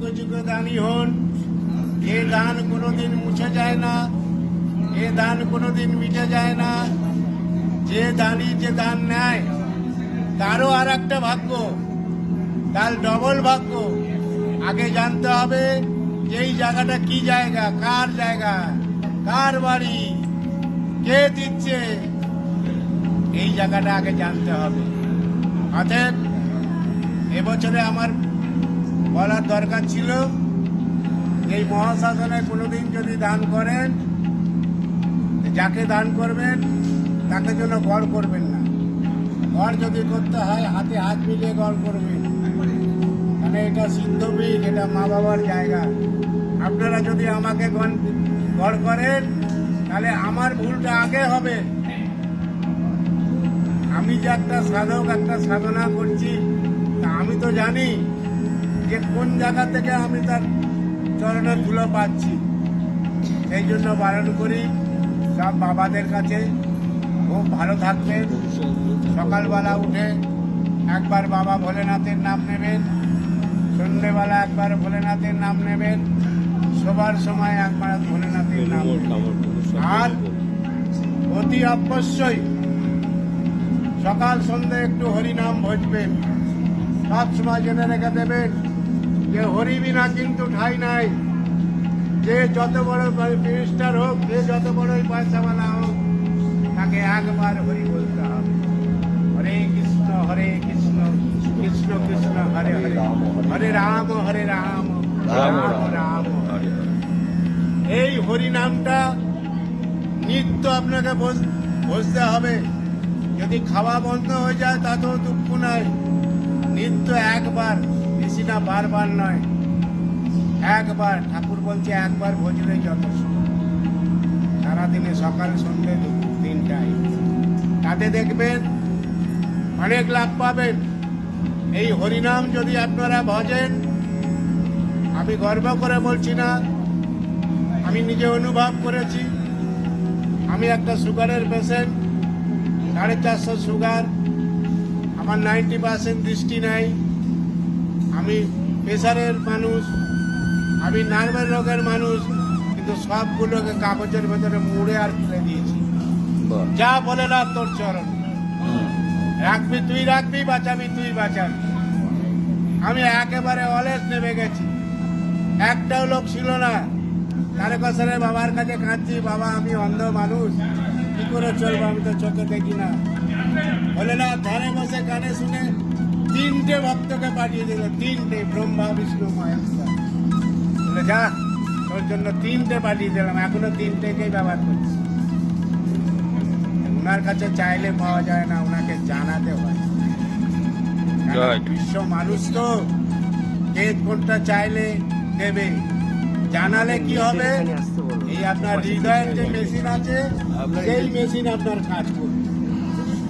যুগে যুগে দানি হন। এ দান কোনোদিন মুছে যায় না। এ দান কোনোদিন মিটে যায় না। যে দানি যে দান নেয়, তারও আর একটা ভাগ্য। তার ডবল ভাগ্য। আগে জানতে হবে যে এই জায়গাটা কি জায়গা, কার জায়গা, কার বাড়ি, কে দিচ্ছে। এই জায়গাটা আগে জানতে হবে। অতএব এবছরে আমার বলার দরকার ছিল, এই মহাশাসনে কোনোদিন যদি দান করেন, যাকে দান করবেন, তাকে জন্য গড় করবেন না। গড় যদি করতে হয়, হাতে হাত মিলিয়ে গড় করবেন। মানে এটা সিদ্ধপীঠ এটা মা বাবার জায়গা। আপনারা যদি আমাকে গড় করেন, তাহলে আমার ভুলটা আগে হবে। আমি যে একটা সাধক, একটা সাধনা করছি, তা আমি তো জানি। যে কোন জায়গা থেকে আমি তার চরণের ধুলো পাচ্ছি, সেই জন্য বারণ করি। সব বাবাদের কাছে খুব ভালো থাকবেন সকালবেলা উঠে একবার বাবা ভোলেনাথের নাম নেবেন, সন্ধ্যেবেলা একবার ভোলেনাথের নাম নেবেন সবার সময় একবার ভোলেনাথের নাম আর অতি অবশ্যই সকাল সন্ধ্যে একটু হরিনাম ভজবেন। সব সময় জেনে রেখে দেবেন যে হরি বিনা কিন্তু ঠাই নাই। যে যত বড় মিনিস্টার হোক যে যত বড়ই পয়সাওয়ালা হোক তাকে একবার হরি বলতে হবে। হরে কৃষ্ণ হরে কৃষ্ণ কৃষ্ণ কৃষ্ণ হরে হরে। হরে রাম হরে রাম রাম রাম। এই হরি নামটা নিত্য আপনাকে বসতে হবে। যদি খাওয়া বন্ধ হয়ে যায় তাতেও দুঃখ নাই। নিত্য একবার বেশি না বারবার নয়। একবার ঠাকুর বলছে, একবার ভজলে যথেষ্ট। সারাদিনে সকাল, সন্ধ্যে তিনটায় তাতে দেখবেন অনেক লাভ পাবেন। এই হরিনাম যদি আপনারা ভজেন, আমি গর্ব করে বলছি না, আমি নিজে অনুভব করেছি। আমি একটা সুগারের পেশেন্ট সাড়ে চারশো সুগার। আমার নাইনটি পার্সেন্ট দৃষ্টি নাই। আমি প্রেশারের মানুষ আমি নার্ভের রোগের মানুষ কিন্তু সবগুলোকে কাগজের ভেতরে মুড়ে আর ফেলে দিয়েছি। যা বলে না তোর চরণ। রাখবি তুই রাখবি বাঁচাবি তুই বাঁচাবি। আমি একেবারে অলেস নেমে গেছি। একটাও লোক ছিল না। তারে কাছে বাবার কাছে কাঁদছি বাবা আমি অন্ধ মানুষ। কি করে চলবো? আমি তো চোখে দেখি না। বলে না ধারে বসে কানে শুনে তিনটে ভক্তকে পাঠিয়ে দিল তিনটে ব্রহ্মা বিষ্ণু মহেশ্বর বলে যা তোর জন্য তিনটে পাঠিয়ে দিলাম এখনও তিনটেকেই ব্যবহার করছি। ওনার কাছে চাইলে পাওয়া যায় না ওনাকে জানাতে হয়. বিশ্ব মানুষ তো কে কোনটা চাইলে দেবে? জানালে কি হবে? এই আপনার হৃদয়ের যে মেশিন আছে সেই মেশিন আপনার কাজ করবে।